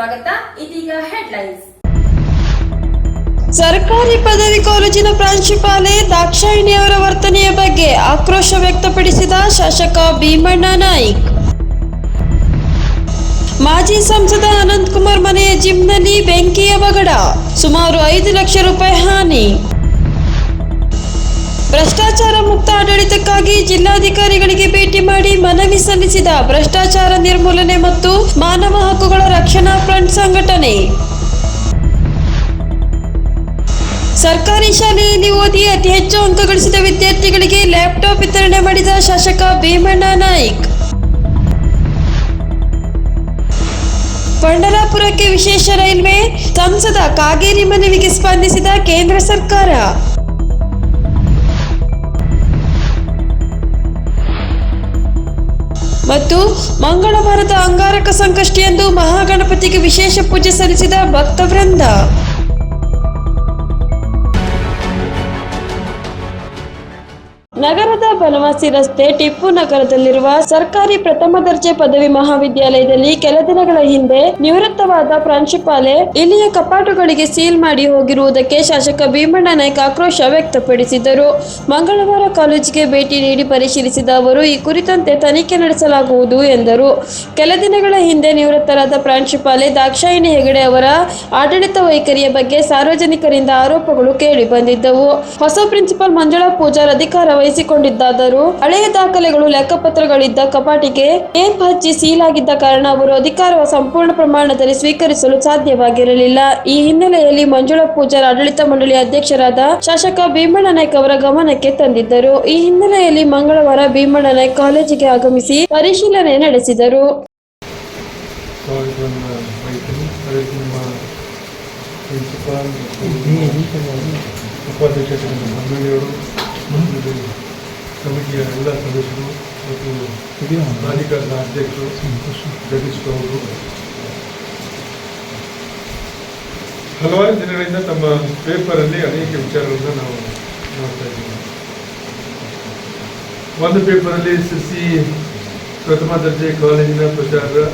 ಸ್ವಾಗತ. ಇದೀಗ ಹೆಡ್ಲೈನ್ಸ್ ಸರ್ಕಾರಿ ಪದವಿ ಕಾಲೇಜಿನ ಪ್ರಾಂಶುಪಾಲೆ ದಾಕ್ಷಾಯಿಣಿಯವರ ವರ್ತನೆಯ ಬಗ್ಗೆ ಆಕ್ರೋಶ ವ್ಯಕ್ತಪಡಿಸಿದ ಶಾಸಕ ಭೀಮಣ್ಣ ನಾಯ್ಕ್. ಮಾಜಿ ಸಂಸದ ಅನಂತಕುಮಾರ್ ಮನೆಯ ಜಿಮ್ನಲ್ಲಿ ಬೆಂಕಿಯ ಬಗಡ ಸುಮಾರು ಐದು ಲಕ್ಷ ರೂಪಾಯಿ ಹಾನಿ. ಭ್ರಷ್ಟಾಚಾರ ಮುಕ್ತ ಆಡಳಿತಕ್ಕಾಗಿ ಜಿಲ್ಲಾಧಿಕಾರಿಗಳಿಗೆ ಭೇಟಿ ಮಾಡಿ ಮನವಿ ಸಲ್ಲಿಸಿದ ಭ್ರಷ್ಟಾಚಾರ ನಿರ್ಮೂಲನೆ ಮತ್ತು ಮಾನವ ಹಕ್ಕುಗಳ ರಕ್ಷಣಾ ಫ್ರಂಟ್ ಸಂಘಟನೆ. ಸರ್ಕಾರಿ ಶಾಲೆಯಲ್ಲಿ ಓದಿ ಅತಿ ಹೆಚ್ಚು ಅಂಕ ಗಳಿಸಿದ ವಿದ್ಯಾರ್ಥಿಗಳಿಗೆ ಲ್ಯಾಪ್ಟಾಪ್ ವಿತರಣೆ ಮಾಡಿದ ಶಾಸಕ ಭೀಮಣ್ಣ ನಾಯ್ಕ್. ಪಂಡರಾಪುರಕ್ಕೆ ವಿಶೇಷ ರೈಲ್ವೆ ಸಂಸದ ಕಾಗೇರಿ ಮನವಿಗೆ ಸ್ಪಂದಿಸಿದ ಕೇಂದ್ರ ಸರ್ಕಾರ. ಮತ್ತು ಮಂಗಳವಾರದ ಅಂಗಾರಕ ಸಂಕಷ್ಟಿಯಂದು ಮಹಾಗಣಪತಿಗೆ ವಿಶೇಷ ಪೂಜೆ ಸಲ್ಲಿಸಿದ ಭಕ್ತವೃಂದ. ನಗರದ ಬನವಾಸಿ ರಸ್ತೆ ಟಿಪ್ಪು ನಗರದಲ್ಲಿರುವ ಸರ್ಕಾರಿ ಪ್ರಥಮ ದರ್ಜೆ ಪದವಿ ಮಹಾವಿದ್ಯಾಲಯದಲ್ಲಿ ಕೆಲ ದಿನಗಳ ಹಿಂದೆ ನಿವೃತ್ತವಾದ ಪ್ರಾಂಶುಪಾಲೆ ಇಲ್ಲಿಯ ಕಪಾಟುಗಳಿಗೆ ಸೀಲ್ ಮಾಡಿ ಹೋಗಿರುವುದಕ್ಕೆ ಶಾಸಕ ಭೀಮಣ್ಣ ನಾಯ್ಕ ಆಕ್ರೋಶ ವ್ಯಕ್ತಪಡಿಸಿದರು. ಮಂಗಳವಾರ ಕಾಲೇಜಿಗೆ ಭೇಟಿ ನೀಡಿ ಪರಿಶೀಲಿಸಿದ ಅವರು, ಈ ಕುರಿತಂತೆ ತನಿಖೆ ನಡೆಸಲಾಗುವುದು ಎಂದರು. ಕೆಲ ದಿನಗಳ ಹಿಂದೆ ನಿವೃತ್ತರಾದ ಪ್ರಾಂಶುಪಾಲೆ ದಾಕ್ಷಾಯಿಣಿ ಹೆಗಡೆ ಅವರ ಆಡಳಿತ ವೈಖರಿಯ ಬಗ್ಗೆ ಸಾರ್ವಜನಿಕರಿಂದ ಆರೋಪಗಳು ಕೇಳಿ ಬಂದಿದ್ದವು. ಹೊಸ ಪ್ರಿನ್ಸಿಪಾಲ್ ಮಂಜುಳಾ ಪೂಜಾರ್ ಅಧಿಕಾರ ವಹಿಸಿಕೊಂಡಿದ್ದಾದರೂ ಹಳೆಯ ದಾಖಲೆಗಳು ಲೆಕ್ಕಪತ್ರಗಳಿದ್ದ ಕಪಾಟಿಗೆ ಟೇಪ್ ಹಚ್ಚಿ ಸೀಲ್ ಆಗಿದ್ದ ಕಾರಣ ಅವರು ಅಧಿಕಾರವ ಸಂಪೂರ್ಣ ಪ್ರಮಾಣದಲ್ಲಿ ಸ್ವೀಕರಿಸಲು ಸಾಧ್ಯವಾಗಿರಲಿಲ್ಲ ಈ ಹಿನ್ನೆಲೆಯಲ್ಲಿ ಮಂಜುಳಾ ಪೂಜಾರ್ ಆಡಳಿತ ಮಂಡಳಿ ಅಧ್ಯಕ್ಷರಾದ ಶಾಸಕ ಭೀಮಣ್ಣ ನಾಯ್ಕ ಅವರ ಗಮನಕ್ಕೆ ತಂದಿದ್ದರು ಈ ಹಿನ್ನೆಲೆಯಲ್ಲಿ ಮಂಗಳವಾರ ಭೀಮಣ್ಣ ನಾಯ್ಕ ಕಾಲೇಜಿಗೆ ಆಗಮಿಸಿ ಪರಿಶೀಲನೆ ನಡೆಸಿದರು ಮಂಡಳಿಯವರು ಮತ್ತು ಕಮಿಟಿಯ ಎಲ್ಲ ಸದಸ್ಯರು ಮತ್ತು ಪ್ರಾಧಿಕಾರದ ಅಧ್ಯಕ್ಷರು ಜಗದೀಶ್ ಅವರು ಹಲವಾರು ದಿನಗಳಿಂದ ತಮ್ಮ ಪೇಪರಲ್ಲಿ ಅನೇಕ ವಿಚಾರಗಳನ್ನು ನಾವು ನೋಡ್ತಾ ಇದ್ದೀವಿ ಒಂದು ಪೇಪರಲ್ಲಿ ಸಿ ಪ್ರಥಮ ದರ್ಜೆ ಕಾಲೇಜಿನ ಪ್ರಚಾರ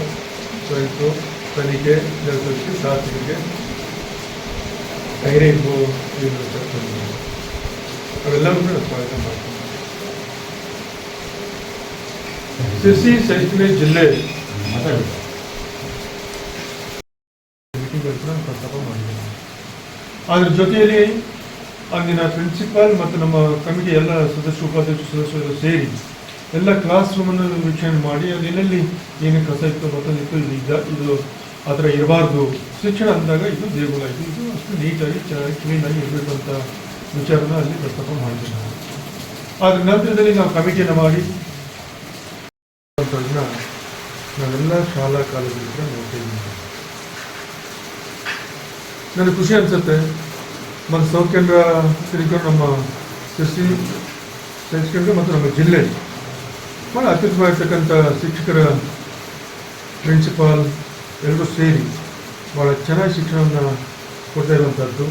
ಕುರಿತು ತನಿಖೆ ನಡೆಸೋದಕ್ಕೆ ಶಾಸಕರಿಗೆ ಧೈರ್ಯ ಇಲ್ವೋ ಏನು ಅಂತ ತಂದಿದ್ದಾರೆ. ಅವೆಲ್ಲವೂ ಕೂಡ ಸ್ವಾಗತ ಮಾಡ್ತೀನಿ ಸಿರ್ಸಿ ಸೈನಿಕನೇ ಜಿಲ್ಲೆ. ಅದ್ರ ಜೊತೆಯಲ್ಲಿ ಅಲ್ಲಿನ ಪ್ರಿನ್ಸಿಪಾಲ್ ಮತ್ತು ನಮ್ಮ ಕಮಿಟಿ ಎಲ್ಲ ಸದಸ್ಯ, ಉಪಾಧ್ಯಕ್ಷ ಸದಸ್ಯರು ಸೇರಿ ಎಲ್ಲ ಕ್ಲಾಸ್ ರೂಮನ್ನು ವೀಕ್ಷಣೆ ಮಾಡಿ ಎಲ್ಲೆಲ್ಲಿ ಏನು ಕಸ ಇತ್ತು ಮತ್ತೊಂದಿತ್ತು ಇದು ಇದ್ದ ಇದು ಆ ಥರ ಇರಬಾರ್ದು. ಶಿಕ್ಷಣ ಅಂದಾಗ ಇದು ದೇಗುಲ, ಇದು ಇದು ಅಷ್ಟು ನೀಟಾಗಿ, ಚೆನ್ನಾಗಿ, ಕ್ಲೀನಾಗಿ ಇರಬೇಕು ಅಂತ ವಿಚಾರನ ಅಲ್ಲಿ ಪ್ರಸ್ತಾಪ ಮಾಡಿದ್ದೆ ನಾವು. ಅದ್ರ ನಂತರದಲ್ಲಿ ನಾವು ಕಮಿಟಿಯನ್ನು ಮಾಡಿ ಅಂಥದ್ದನ್ನ ನಾವೆಲ್ಲ ಶಾಲಾ ಕಾಲೇಜಿನಿಂದ ನೋಡ್ತಾ ನನಗೆ ಖುಷಿ ಅನಿಸುತ್ತೆ. ಮತ್ತು ಸೌಖ್ಯೇಂದ್ರ ತಿಳ್ಕೊಂಡು ನಮ್ಮ ಕೃಷಿ ಶೈಕ್ಷಣಿಕ ಮತ್ತು ನಮ್ಮ ಜಿಲ್ಲೆ ಭಾಳ ಅತ್ಯುತ್ತಮವಾಗಿರ್ತಕ್ಕಂಥ ಶಿಕ್ಷಕರ ಪ್ರಿನ್ಸಿಪಾಲ್ ಎಲ್ಲರೂ ಸೇರಿ ಭಾಳ ಚೆನ್ನಾಗಿ ಶಿಕ್ಷಣವನ್ನು ಕೊಡ್ತಾ ಇರುವಂಥದ್ದು.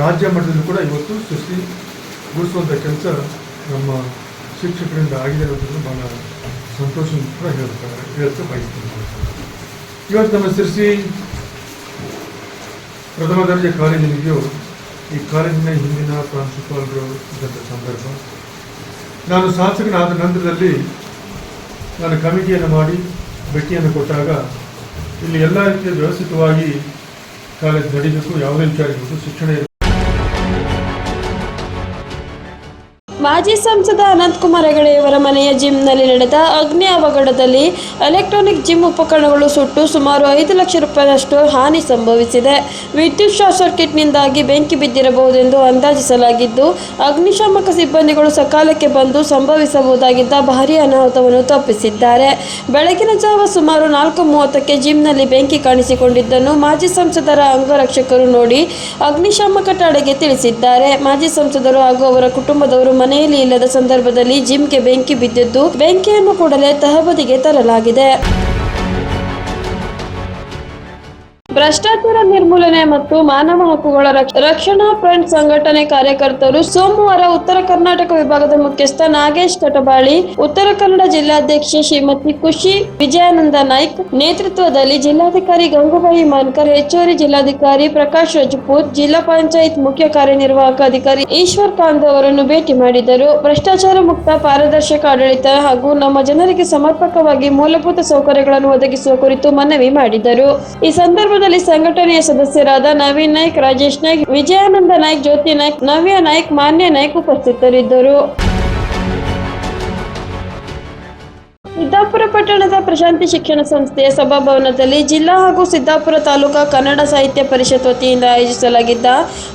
ರಾಜ್ಯ ಮಟ್ಟದಲ್ಲೂ ಕೂಡ ಇವತ್ತು ಸೃಷ್ಟಿ ಗುಡಿಸುವಂಥ ಕೆಲಸ ನಮ್ಮ ಶಿಕ್ಷಕರಿಂದ ಆಗಿದೆ ಅನ್ನೋದನ್ನು ಭಾಳ ಸಂತೋಷ ಕೂಡ ಹೇಳ್ತಾರೆ ಹೇಳ್ತಾ ಬಯಸ್ತೀನಿ. ಇವತ್ತು ನಮ್ಮ ಸಿರ್ಸಿ ಪ್ರಥಮ ದರ್ಜೆ ಕಾಲೇಜಿನಿದೆಯೋ ಈ ಕಾಲೇಜಿನ ಹಿಂದಿನ ಪ್ರಾಂಶುಪಾಲರು ಇದ್ದಂಥ ಸಂದರ್ಭ. ನಾನು ಶಾಸಕನಾದ ನಂತರದಲ್ಲಿ ನಾನು ಕಮಿಟಿಯನ್ನು ಮಾಡಿ ಭೇಟಿಯನ್ನು ಕೊಟ್ಟಾಗ ಇಲ್ಲಿ ಎಲ್ಲ ರೀತಿಯ ವ್ಯವಸ್ಥಿತವಾಗಿ ಕಾಲೇಜ್ ನಡೀಬೇಕು, ಯಾವುದೇ ವಿಚಾರ ಇರಬೇಕು, ಶಿಕ್ಷಣ ಮಾಜಿ ಸಂಸದ ಅನಂತಕುಮಾರ್ ಹೆಗಡೆಯವರ ಮನೆಯ ಜಿಮ್ನಲ್ಲಿ ನಡೆದ ಅಗ್ನಿ ಅವಘಡದಲ್ಲಿ ಎಲೆಕ್ಟ್ರಾನಿಕ್ ಜಿಮ್ ಉಪಕರಣಗಳು ಸುಟ್ಟು ಸುಮಾರು ಐದು ಲಕ್ಷ ರೂಪಾಯಿನಷ್ಟು ಹಾನಿ ಸಂಭವಿಸಿದೆ. ವಿದ್ಯುತ್ ಶಾರ್ಟ್ ಸರ್ಕ್ಯೂಟ್ನಿಂದಾಗಿ ಬೆಂಕಿ ಬಿದ್ದಿರಬಹುದೆಂದು ಅಂದಾಜಿಸಲಾಗಿದ್ದು, ಅಗ್ನಿಶಾಮಕ ಸಿಬ್ಬಂದಿಗಳು ಸಕಾಲಕ್ಕೆ ಬಂದು ಸಂಭವಿಸಬಹುದಾಗಿದ್ದ ಭಾರೀ ಅನಾಹುತವನ್ನು ತಪ್ಪಿಸಿದ್ದಾರೆ. ಬೆಳಗಿನ ಜಾವ ಸುಮಾರು ನಾಲ್ಕು ಮೂವತ್ತಕ್ಕೆ ಜಿಮ್ನಲ್ಲಿ ಬೆಂಕಿ ಕಾಣಿಸಿಕೊಂಡಿದ್ದನ್ನು ಮಾಜಿ ಸಂಸದರ ಅಂಗರಕ್ಷಕರು ನೋಡಿ ಅಗ್ನಿಶಾಮಕ ತಡೆಗೆ ತಿಳಿಸಿದ್ದಾರೆ. ಮಾಜಿ ಸಂಸದರು ಹಾಗೂ ಅವರ ಕುಟುಂಬದವರು ಮನೆಯಲ್ಲಿ ಇಲ್ಲದ ಸಂದರ್ಭದಲ್ಲಿ ಜಿಮ್ಗೆ ಬೆಂಕಿ ಬಿದ್ದಿದ್ದು ಬೆಂಕಿಯನ್ನು ಕೂಡಲೇ ತಹಬದಿಗೆ ತರಲಾಗಿದೆ. ಭ್ರಷ್ಟಾಚಾರ ನಿರ್ಮೂಲನೆ ಮತ್ತು ಮಾನವ ಹಕ್ಕುಗಳ ರಕ್ಷ- ರಕ್ಷಣಾ ಫ್ರಂಟ್ ಸಂಘಟನೆ ಕಾರ್ಯಕರ್ತರು ಸೋಮವಾರ ಉತ್ತರ ಕರ್ನಾಟಕ ವಿಭಾಗದ ಮುಖ್ಯಸ್ಥ ನಾಗೇಶ್ ಕಟಬಾಳಿ, ಉತ್ತರ ಕನ್ನಡ ಜಿಲ್ಲಾಧ್ಯಕ್ಷೆ ಶ್ರೀಮತಿ ಖುಷಿ ವಿಜಯಾನಂದ ನಾಯ್ಕ್, ನೇತೃತ್ವದಲ್ಲಿ ಜಿಲ್ಲಾಧಿಕಾರಿ ಗಂಗೂಬಾಯಿ ಮಾನ್ಕರ್, ಹೆಚ್ಚುವರಿ ಜಿಲ್ಲಾಧಿಕಾರಿ ಪ್ರಕಾಶ್ ರಜಪೂತ್, ಜಿಲ್ಲಾ ಪಂಚಾಯತ್ ಮುಖ್ಯ ಕಾರ್ಯನಿರ್ವಾಹಕ ಅಧಿಕಾರಿ ಈಶ್ವರ್ ಕಾಂತ್ ಅವರನ್ನು ಭೇಟಿ ಮಾಡಿದರು. ಭ್ರಷ್ಟಾಚಾರ ಮುಕ್ತ ಪಾರದರ್ಶಕ ಆಡಳಿತ ಹಾಗೂ ನಮ್ಮ ಜನರಿಗೆ ಸಮರ್ಪಕವಾಗಿ ಮೂಲಭೂತ ಸೌಕರ್ಯಗಳನ್ನು ಒದಗಿಸುವ ಕುರಿತು ಮನವಿ ಮಾಡಿದರು. ಈ ಸಂದರ್ಭದಲ್ಲಿ ಸಂಘಟನೆಯ ಸದಸ್ಯರಾದ ನವೀನ್ ನಾಯ್ಕ್, ರಾಜೇಶ್ ನಾಯ್ಕ್, ವಿಜಯಾನಂದ ನಾಯ್ಕ್, ಜ್ಯೋತಿ ನಾಯ್ಕ್, ನವ್ಯ ನಾಯ್ಕ್, ಮಾನ್ಯ ನಾಯ್ಕ್ ಉಪಸ್ಥಿತರಿದ್ದರು. ಸಿದ್ದಾಪುರ ಪಟ್ಟಣದ ಪ್ರಶಾಂತಿ ಶಿಕ್ಷಣ ಸಂಸ್ಥೆಯ ಸಭಾಭವನದಲ್ಲಿ ಜಿಲ್ಲಾ ಹಾಗೂ ಸಿದ್ದಾಪುರ ತಾಲೂಕಾ ಕನ್ನಡ ಸಾಹಿತ್ಯ ಪರಿಷತ್ ವತಿಯಿಂದ ಆಯೋಜಿಸಲಾಗಿದ್ದ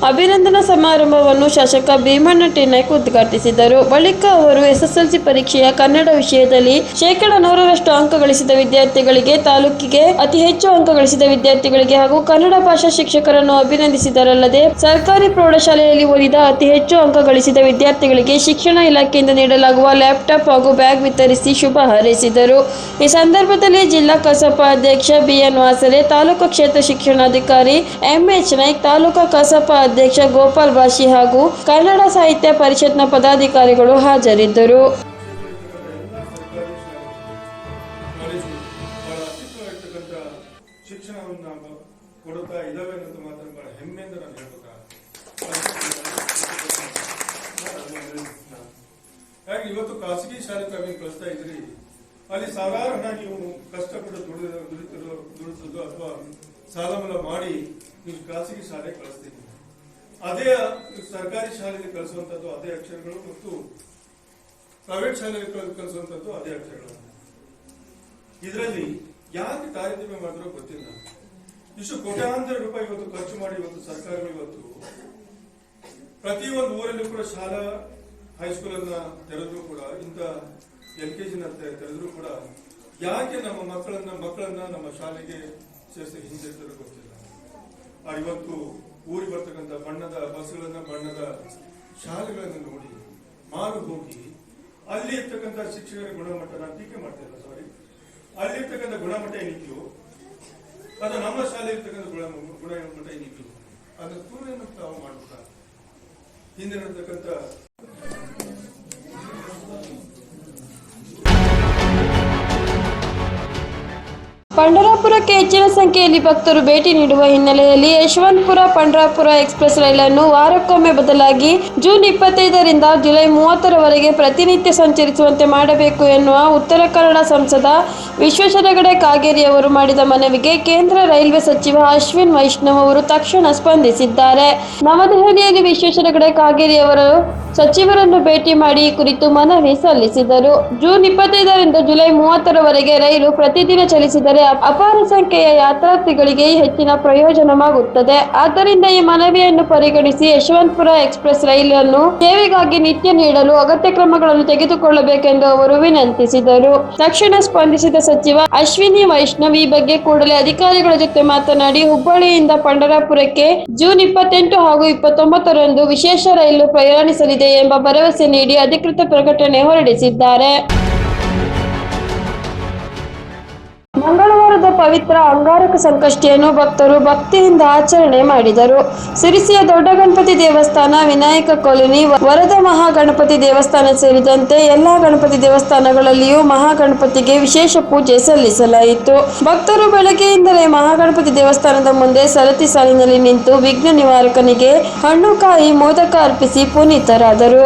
ಅಭಿನಂದನಾ ಸಮಾರಂಭವನ್ನು ಶಾಸಕ ಭೀಮಣ್ಣ ಟಿ ನಾಯ್ಕ ಉದ್ಘಾಟಿಸಿದರು. ಬಳಿಕ ಅವರು ಎಸ್ಎಸ್ಎಲ್ಸಿ ಪರೀಕ್ಷೆಯ ಕನ್ನಡ ವಿಷಯದಲ್ಲಿ ಶೇಕಡ ನೂರರಷ್ಟು ಅಂಕ ಗಳಿಸಿದ ವಿದ್ಯಾರ್ಥಿಗಳಿಗೆ, ತಾಲೂಕಿಗೆ ಅತಿ ಹೆಚ್ಚು ಅಂಕ ಗಳಿಸಿದ ವಿದ್ಯಾರ್ಥಿಗಳಿಗೆ ಹಾಗೂ ಕನ್ನಡ ಭಾಷಾ ಶಿಕ್ಷಕರನ್ನು ಅಭಿನಂದಿಸಿದರಲ್ಲದೆ ಸರ್ಕಾರಿ ಪ್ರೌಢಶಾಲೆಯಲ್ಲಿ ಓದಿದ ಅತಿ ಹೆಚ್ಚು ಅಂಕ ಗಳಿಸಿದ ವಿದ್ಯಾರ್ಥಿಗಳಿಗೆ ಶಿಕ್ಷಣ ಇಲಾಖೆಯಿಂದ ನೀಡಲಾಗುವ ಲ್ಯಾಪ್ಟಾಪ್ ಹಾಗೂ ಬ್ಯಾಗ್ ವಿತರಿಸಿ ಶುಭ ಹಾರೈಸಿದರು. ಈ ಸಂದರ್ಭದಲ್ಲಿ ಜಿಲ್ಲಾ ಕಸಾಪ ಅಧ್ಯಕ್ಷ ಬಿಎನ್ ವಾಸರೆ ತಾಲೂಕು ಕ್ಷೇತ್ರ ಶಿಕ್ಷಣಾಧಿಕಾರಿ ಎಂಎಚ್ ನಾಯ್ಕ್ ತಾಲೂಕಾ ಕಸಾಪ ಅಧ್ಯಕ್ಷ ಗೋಪಾಲ್ ಬಾಷಿ ಹಾಗೂ ಕನ್ನಡ ಸಾಹಿತ್ಯ ಪರಿಷತ್ನ ಪದಾಧಿಕಾರಿಗಳು ಹಾಜರಿದ್ದರು. ಕೊಡುತ್ತಾ ಇವತ್ತು ಖಾಸಗಿ ಶಾಲೆ ತಾವೇನು ಕಳಿಸ್ತಾ ಇದ್ರಿ ಅಲ್ಲಿ ಸಾವಿರಾರು ಹಣ ನೀವು ಕಷ್ಟಪಟ್ಟು ದುಡಿದ ಅಥವಾ ಸಾಲ ಮಾಡಿ ನೀವು ಖಾಸಗಿ ಶಾಲೆ ಕಳಿಸ್ತೀನಿ. ಅದೇ ಸರ್ಕಾರಿ ಶಾಲೆಗೆ ಕಳಿಸುವಂತದ್ದು ಅದೇ ಅಕ್ಷರಗಳು ಮತ್ತು ಪ್ರೈವೇಟ್ ಶಾಲೆಗೆ ಕಲ್- ಕಲಿಸುವಂತದ್ದು ಅದೇ ಅಕ್ಷರಗಳು. ಇದರಲ್ಲಿ ಯಾಕೆ ತಾರತಮ್ಯ ಮಾಡಿದ್ರೋ ಗೊತ್ತಿಲ್ಲ. ಇಷ್ಟು ಕೋಟ್ಯಾಂತರ ರೂಪಾಯಿ ಇವತ್ತು ಖರ್ಚು ಮಾಡಿ ಇವತ್ತು ಸರ್ಕಾರಗಳು ಇವತ್ತು ಪ್ರತಿ ಒಂದು ಊರಲ್ಲೂ ಕೂಡ ಶಾಲಾ ಹೈಸ್ಕೂಲನ್ನ ತೆರೆದ್ರು ಕೂಡ ಇಂಥ ಎಲ್ ಕೆ ಜಿನ ತೆರೆದ್ರು ಕೂಡ ಯಾಕೆ ನಮ್ಮ ಮಕ್ಕಳನ್ನ ಮಕ್ಕಳನ್ನ ನಮ್ಮ ಶಾಲೆಗೆ ಸೇರಿಸಿ ಹಿಂದೆ ಗೊತ್ತಿಲ್ಲ ಇವತ್ತು ಊರಿಗೆ ಬರ್ತಕ್ಕಂಥ ಬಣ್ಣದ ಬಸ್ಗಳನ್ನ, ಬಣ್ಣದ ಶಾಲೆಗಳನ್ನ ನೋಡಿ ಮಾರು ಹೋಗಿ ಅಲ್ಲಿ ಇರ್ತಕ್ಕಂಥ ಶಿಕ್ಷಕರ ಗುಣಮಟ್ಟ ನಾನು ಟೀಕೆ ಮಾಡ್ತಿಲ್ಲ ಸಾರಿ ಅಲ್ಲಿ ಇರ್ತಕ್ಕಂಥ ಗುಣಮಟ್ಟ ಏನಿದೆಯೋ, ಅದು ನಮ್ಮ ಶಾಲೆ ಇರ್ತಕ್ಕಂಥ ಗುಣ, ಗುಣಮಟ್ಟ ಏನಿದೆಯೋ, ಅದನ್ನ ತುಲನೆಯನ್ನು ತಾವು ಮಾಡ್ಬಿಟ್ಟ ಹಿಂದಿರತಕ್ಕಂಥ ಪಂಡರಾಪುರಕ್ಕೆ ಹೆಚ್ಚಿನ ಸಂಖ್ಯೆಯಲ್ಲಿ ಭಕ್ತರು ಭೇಟಿ ನೀಡುವ ಹಿನ್ನೆಲೆಯಲ್ಲಿ ಯಶವಂತಪುರ ಪಂಡರಾಪುರ ಎಕ್ಸ್ಪ್ರೆಸ್ ರೈಲನ್ನು ವಾರಕ್ಕೊಮ್ಮೆ ಬದಲಾಗಿ ಜೂನ್ ಇಪ್ಪತ್ತೈದರಿಂದ ಜುಲೈ ಮೂವತ್ತರವರೆಗೆ ಪ್ರತಿನಿತ್ಯ ಸಂಚರಿಸುವಂತೆ ಮಾಡಬೇಕು ಎನ್ನುವ ಉತ್ತರ ಕನ್ನಡ ಸಂಸದ ವಿಶ್ವೇಶ್ವರಗಡೆ ಕಾಗೇರಿ ಅವರು ಮಾಡಿದ ಮನವಿಗೆ ಕೇಂದ್ರ ರೈಲ್ವೆ ಸಚಿವ ಅಶ್ವಿನ್ ವೈಷ್ಣವ್ ಅವರು ತಕ್ಷಣ ಸ್ಪಂದಿಸಿದ್ದಾರೆ. ನವದೆಹಲಿಯಲ್ಲಿ ವಿಶ್ವೇಶ್ವರಗಡೆ ಕಾಗೇರಿ ಅವರು ಸಚಿವರನ್ನು ಭೇಟಿ ಮಾಡಿ ಕುರಿತು ಮನವಿ ಸಲ್ಲಿಸಿದರು. ಜೂನ್ ಇಪ್ಪತ್ತೈದರಿಂದ ಜುಲೈ ಮೂವತ್ತರವರೆಗೆ ರೈಲು ಪ್ರತಿದಿನ ಚಲಿಸಿದರೆ ಅಪಾರ ಸಂಖ್ಯೆಯ ಯಾತ್ರಾರ್ಥಿಗಳಿಗೆ ಹೆಚ್ಚಿನ ಪ್ರಯೋಜನವಾಗುತ್ತದೆ. ಆದ್ದರಿಂದ ಈ ಮನವಿಯನ್ನು ಪರಿಗಣಿಸಿ ಯಶವಂತಪುರ ಎಕ್ಸ್ಪ್ರೆಸ್ ರೈಲನ್ನು ಸೇವೆಗಾಗಿ ನಿತ್ಯ ನೀಡಲು ಅಗತ್ಯ ಕ್ರಮಗಳನ್ನು ತೆಗೆದುಕೊಳ್ಳಬೇಕೆಂದು ಅವರು ವಿನಂತಿಸಿದರು. ತಕ್ಷಣ ಸ್ಪಂದಿಸಿದ ಸಚಿವ ಅಶ್ವಿನಿ ವೈಷ್ಣವ್ ಈ ಬಗ್ಗೆ ಕೂಡಲೇ ಅಧಿಕಾರಿಗಳ ಜೊತೆ ಮಾತನಾಡಿ, ಹುಬ್ಬಳ್ಳಿಯಿಂದ ಪಂಡರಾಪುರಕ್ಕೆ ಜೂನ್ ಇಪ್ಪತ್ತೆಂಟು ಹಾಗೂ ಇಪ್ಪತ್ತೊಂಬತ್ತರಂದು ವಿಶೇಷ ರೈಲು ಪ್ರಯಾಣಿಸಲಿದೆ ಎಂಬ ಭರವಸೆ ನೀಡಿ ಅಧಿಕೃತ ಪ್ರಕಟಣೆ ಹೊರಡಿಸಿದ್ದಾರೆ. ಮಂಗಳವಾರದ ಪವಿತ್ರ ಅಂಗಾರಕ ಸಂಕಷ್ಟಿಯನ್ನು ಭಕ್ತರು ಭಕ್ತಿಯಿಂದ ಆಚರಣೆ ಮಾಡಿದರು. ಸಿರಿಸಿಯ ದೊಡ್ಡ ಗಣಪತಿ ದೇವಸ್ಥಾನ, ವಿನಾಯಕ ಕಾಲೋನಿ, ವರದ ಮಹಾಗಣಪತಿ ದೇವಸ್ಥಾನ ಸೇರಿದಂತೆ ಎಲ್ಲಾ ಗಣಪತಿ ದೇವಸ್ಥಾನಗಳಲ್ಲಿಯೂ ಮಹಾಗಣಪತಿಗೆ ವಿಶೇಷ ಪೂಜೆ ಸಲ್ಲಿಸಲಾಯಿತು. ಭಕ್ತರು ಬೆಳಗ್ಗೆಯಿಂದಲೇ ಮಹಾಗಣಪತಿ ದೇವಸ್ಥಾನದ ಮುಂದೆ ಸರತಿ ಸಾಲಿನಲ್ಲಿ ನಿಂತು ವಿಘ್ನ ನಿವಾರಕನಿಗೆ ಹಣ್ಣು ಕಾಯಿ, ಮೋದಕ ಅರ್ಪಿಸಿ ಪುನೀತರಾದರು.